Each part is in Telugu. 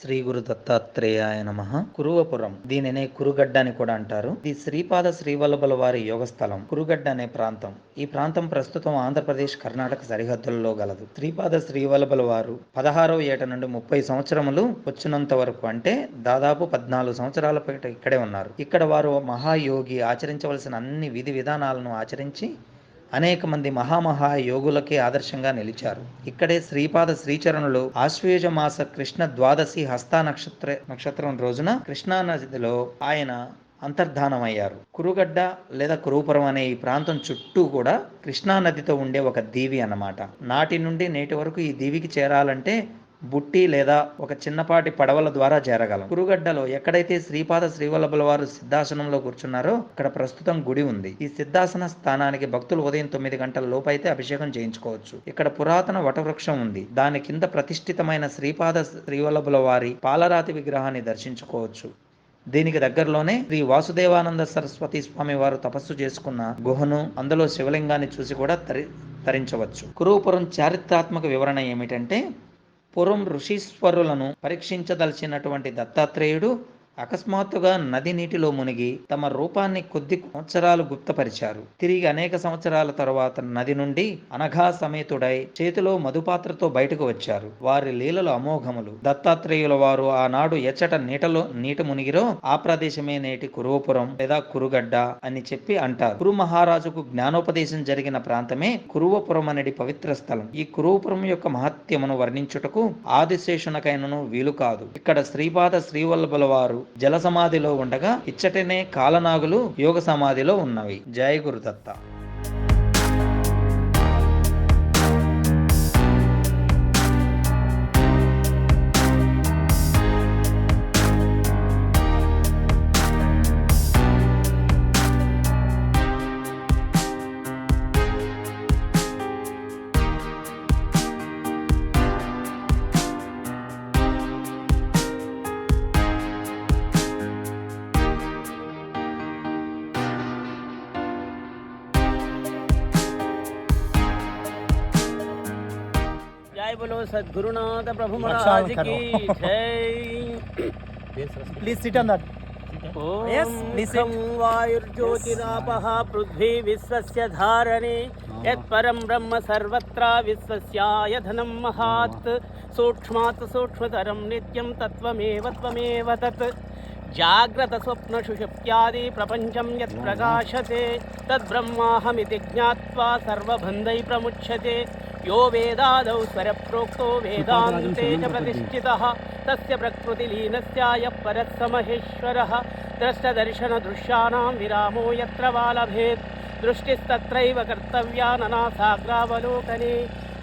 శ్రీ గురు దత్తాత్రేయాయ నమ. కురువపురం. దీనినే కురుగడ్డ అని కూడా అంటారు. ఇది శ్రీపాద శ్రీవల్లభుల వారి యోగ స్థలం. కురుగడ్డ అనే ప్రాంతం. ఈ ప్రాంతం ప్రస్తుతం ఆంధ్రప్రదేశ్ కర్ణాటక సరిహద్దుల్లో గలదు. శ్రీపాద శ్రీవల్లభుల వారు పదహారవ ఏట నుండి ముప్పై సంవత్సరములు వచ్చినంత వరకు అంటే దాదాపు పద్నాలుగు సంవత్సరాల పాటు ఇక్కడే ఉన్నారు. ఇక్కడ వారు మహాయోగి ఆచరించవలసిన అన్ని విధి విధానాలను ఆచరించి అనేక మంది మహామహా యోగులకే ఆదర్శంగా నిలిచారు. ఇక్కడే శ్రీపాద శ్రీచరణులు ఆశ్వేజ మాస కృష్ణ ద్వాదశి హస్త నక్షత్ర నక్షత్రం రోజున కృష్ణా నదిలో ఆయన అంతర్ధానమయ్యారు. కురుగడ్డ లేదా కురుపురం అనే ఈ ప్రాంతం చుట్టూ కూడా కృష్ణా నదితో ఉండే ఒక దీవి అన్నమాట. నాటి నుండి నేటి వరకు ఈ దీవికి చేరాలంటే బుట్టి లేదా ఒక చిన్నపాటి పడవల ద్వారా చేరగలం. కురుగడ్డలో ఎక్కడైతే శ్రీపాద శ్రీవల్లభుల వారు సిద్ధాసనంలో కూర్చున్నారో అక్కడ ప్రస్తుతం గుడి ఉంది. ఈ సిద్ధాసన స్థానానికి భక్తులు ఉదయం తొమ్మిది గంటల లోపైతే అభిషేకం చేయించుకోవచ్చు. ఇక్కడ పురాతన వటవృక్షం ఉంది. దాని కింద ప్రతిష్ఠితమైన శ్రీపాద శ్రీవల్లభుల వారి పాలరాతి విగ్రహాన్ని దర్శించుకోవచ్చు. దీనికి దగ్గరలోనే శ్రీ వాసుదేవానంద సరస్వతి స్వామి వారు తపస్సు చేసుకున్న గుహను అందులో శివలింగాన్ని చూసి కూడా తరి తరించవచ్చు. కురుపురం చారిత్రాత్మక వివరణ ఏమిటంటే పూర్వం ఋషీశ్వరులను పరీక్షించదలిచినటువంటి దత్తాత్రేయుడు అకస్మాత్తుగా నది నీటిలో మునిగి తమ రూపాన్ని కొద్ది సంవత్సరాలు గుప్తపరిచారు. తిరిగి అనేక సంవత్సరాల తర్వాత నది నుండి అనఘా సమేతుడై చేతిలో మధుపాత్రతో బయటకు వచ్చారు. వారి లీలలు అమోఘములు. దత్తాత్రేయుల వారు ఆనాడు ఎచ్చట నీటలో నీట మునిగిరో ఆ ప్రదేశమే నేటి కురువపురం లేదా కురుగడ్డ అని చెప్పి అంటారు. కురు మహారాజుకు జ్ఞానోపదేశం జరిగిన ప్రాంతమే కురువపురం అనేది పవిత్ర స్థలం. ఈ కురువపురం యొక్క మహత్యమును వర్ణించుటకు ఆదిశేషునకైనను వీలు కాదు. ఇక్కడ శ్రీపాద శ్రీవల్లభుల వారు జల సమాధిలో ఉండగా ఇచ్చటనే కాలనాగులు యోగ సమాధిలో ఉన్నవి. జయ గురుదత్త. जय बोलो सद्गुरुनाथ प्रभु महाराज की जय। Yes, please sit. वायुर्ज्योतिरापः पृथ्वी विश्वस्य धारणे यत्परं ब्रह्म सर्वत्र विश्वस्याय धनं महात्। सूक्ष्मात् सूक्ष्मतरं नित्यं तत्त्वमेव त्वमेव तत्। जाग्रतस्वप्नसुषुप्त्यादि प्रपञ्चं तद्ब्रह्माहमिति ज्ञात्वा सर्वबन्धैः प्रमुच्यते। యో వేదాదౌ స్వరప్రోక్తో వేదాంతే చ ప్రతిష్ఠిత తస్య ప్రకృతిలీనస్యాయ పరస్సమహేశ్వర ద్రష్టదర్శనదృశ్యానాం విరామో యత్ర వాలభేత్ దృష్టిస్తత్రైవ కర్తవ్యాననాసాగ్రావలోకనే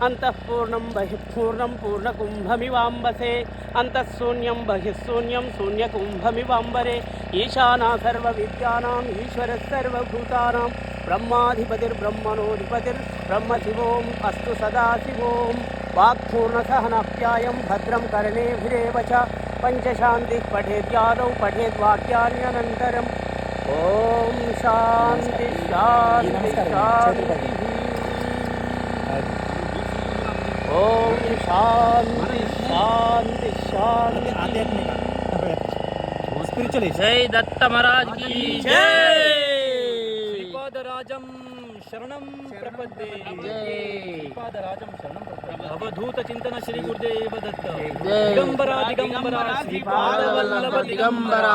అంతఃపూర్ణం బహిఃపూర్ణం పూర్ణకుంభమివాంబసే అంతఃశూన్యం బహిఃశూన్యం శూన్యకుంభమివాంబరే ఈశానా సర్వ విద్యానాం ఈశ్వర సర్వభూతానాం ब्रह्माधिपतिर्ब्रह्मणोधिपतिर्ब्रह्म शिवोम् अस्तु सदा शिवोम् वाक्पूर्णसहनप्यायं भद्रं कर्णेभिरेव च पञ्चशान्तिः पठेद्यादौ पठेद्वाक्यान्यनन्तरम् ॐ शान्ति शान्ति शान्तिः। ॐ शान्ति शान्ति शान्ति। जय दत्त महाराज की जय। శరణం ప్రపద్యే శ్రీపాదరాజం శరణం ప్రపద్యే అవధూత చింతన శ్రీ గురుదేవ దత్త దిగంబర దిగంబర శ్రీపాద వల్లభ దిగంబర